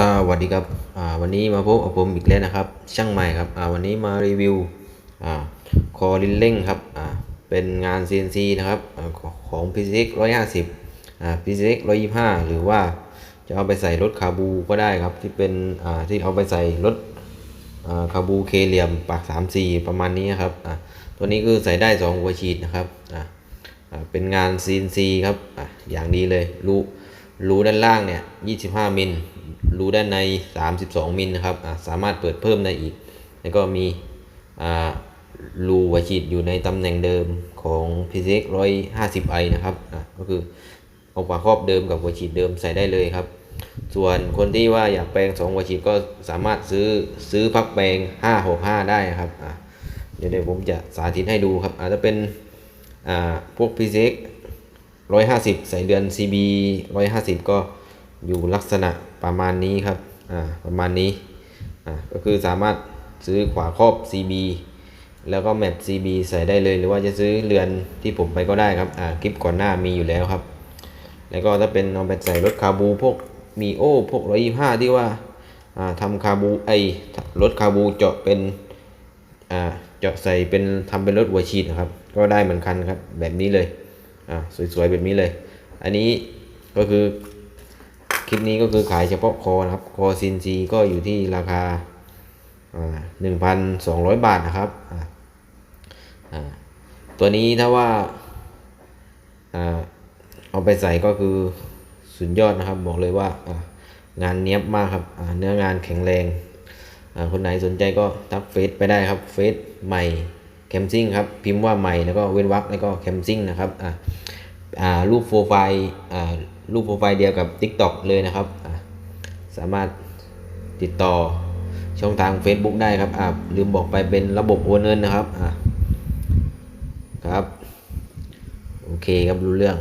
สวัสดีครับวันนี้มาพบกับผมอีกแล้วนะครับ ช่างใหม่ครับวันนี้มารีวิวอคอลินเล่งครับเป็นงาน CNC นะครับอของ PCX 150อ่า PCX 125 หรือว่าจะเอาไปใส่รถคาบูก็ได้ครับที่เป็นที่เอาไปใส่รถคาบูเคเหลี่ยมปาก 34 ประมาณนี้ครับตัวนี้คือใส่ได้ 2 หัวฉีดนะครับเป็นงาน CNC ครับออย่างดีเลยรู รูด้านล่างเนี่ย 25 มิล รูด้านใน 32 มิลนะครับสามารถเปิดเพิ่มได้อีก แล้วก็มีรูหัวฉีดอยู่ในตำแหน่งเดิมของ PCX 150i นะครับก็คือเอาฝาครอบเดิมกับหัวฉีดเดิมใส่ได้เลยครับ ส่วนคนที่ว่าอยากแปลง 2 หัวฉีดก็สามารถซื้อซื้อพักแปลง 565 ได้ครับเดี๋ยวเดี๋ยวผมจะสาธิตให้ดูครับอาจจะเป็นพวก PCX 150ใส่เรือน CB 150 ก็อยู่ลักษณะประมาณนี้ครับอ่าประมาณนี้อ่าก็คือสามารถซื้อขวาครอบ CB แล้วก็แมป CB ใส่ได้เลยหรือว่าจะซื้อเรือนที่ผมไปก็ได้ครับอ่าคลิปก่อนหน้ามีอยู่แล้วครับ แล้วก็ถ้าเป็นเอาไปใส่รถคาบูพวกมีโอพวก 125 ที่ว่าอ่าทำคาบูไอรถคาบูเจาะเป็นอ่าเจาะใส่เป็นทำเป็นรถหัวฉีดนะครับ ก็ได้เหมือนกันครับแบบนี้เลย อ่าสวยๆแบบนี้เลย อันนี้ก็คือคลิปนี้ก็คือขายเฉพาะคอนะครับ คอซินซีก็อยู่ที่ราคาหนึ่งพันสองร้อยบาทนะครับ ตัวนี้ถ้าว่าอเอาไปใส่ก็คือสุดยอดนะครับ บอกเลยว่างานเนี้ยบมากครับเนื้องานแข็งแรงคนไหนสนใจก็ทักเฟซไปได้ครับ เฟซใหม่ แคมซิ่งครับพิมพ์ว่าใหม่แล้วก็เว้นวรรคแล้วก็แคมซิ่งนะครับอ่าอ่ารูปโปรไฟล์อ่ารูปโปรไฟล์เดียวกับ TikTok เลยนะครับอ่าสามารถติดต่อช่องทาง Facebook ได้ครับอ่าลืมบอกไปเป็นระบบโอนเงินนะครับอ่าครับ โอเคครับรู้เรื่อง